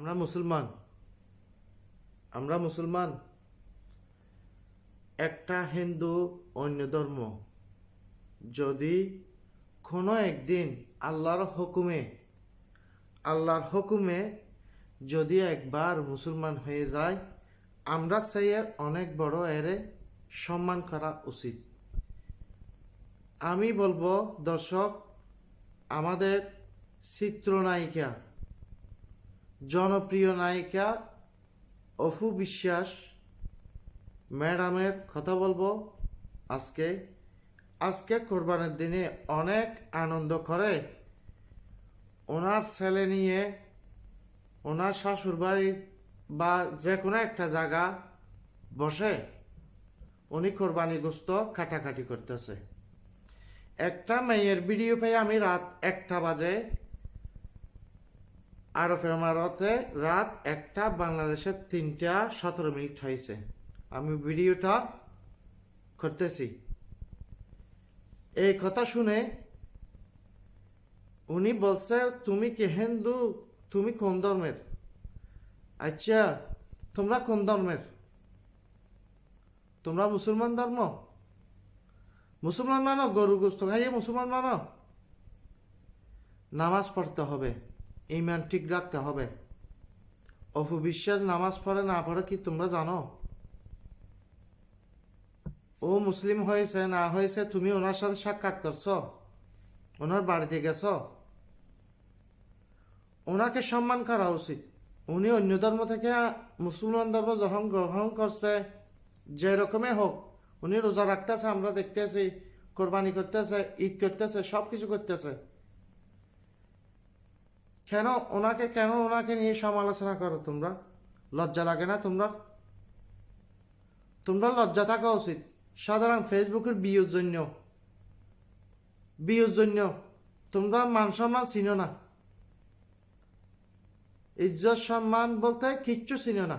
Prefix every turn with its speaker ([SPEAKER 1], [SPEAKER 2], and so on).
[SPEAKER 1] আমরা মুসলমান। আমরা মুসলমান। একটা হিন্দু অন্য ধর্ম। যদি কোনো একদিন আল্লাহর হুকুমে আল্লাহর হুকুমে যদি একবার মুসলমান হয়ে যায়, আমরা সেই অনেক বড় এরে সম্মান করা উচিত। আমি বলব, দর্শক, আমাদের চিত্রনায়িকা জনপ্রিয় নায়িকা অফু বিশ্বাস। ম্যাডামের কথা বলব। আজকে আজকে কোরবানের দিনে অনেক আনন্দ করে। ওনার ছেলে নিয়ে, ওনার শাশুর বাড়ি বা যে কোনো একটা জায়গা বসে উনি কোরবানি গোস্ত কাটাকাটি করতেছে। একটা মেয়ের ভিডিও পেয়ে আমি রাত একটা বাজে আরফের মারতে রাত একটা, বাংলাদেশের তিনটা, সতেরো মিনিট হয়েছে। আমি ভিডিওটা করতেছি। এই কথা শুনে উনি বলছে, তুমি কি হিন্দু? তুমি কোন ধর্মের? আচ্ছা তোমরা কোন ধর্মের? তোমরা মুসলমান ধর্ম? মুসলমান মানো গরু গোস্ত খাইয়ে মুসলমান মানো? নামাজ পড়তে হবে। ইমান ঠিক রাখতে হবে। অপবিশ্বাস নামাজ পড়ে না পড়ে কি তোমরা জানো? ও মুসলিম হয়েছে, না হয়েছে, তুমি ওনার সাথে সাক্ষাৎ করছ। ওনার বাড়িতে গেছ। ওনাকে সম্মান করা উচিত। উনি অন্য ধর্ম থেকে মুসলমান ধর্ম যখন গ্রহণ করছে যে রকমে হোক। উনি রোজা রাখতেছে, আমরা দেখতেছি, কোরবানি করতেছে, ঈদ করতেছে সব কিছু করতেছে। কেন? ওনাকে কেন ওনাকে নিয়ে সমালোচনা করো তোমরা? লজ্জা লাগে না তোমরা? তোমরা লজ্জা থাকা উচিত। সাধারণ ফেসবুকের বিয়ের জন্য। বিয়ের জন্য। তোমরা মান সম্মান চিনো না। ইজ্জত সম্মান বলতে কিচ্ছু চিনো না।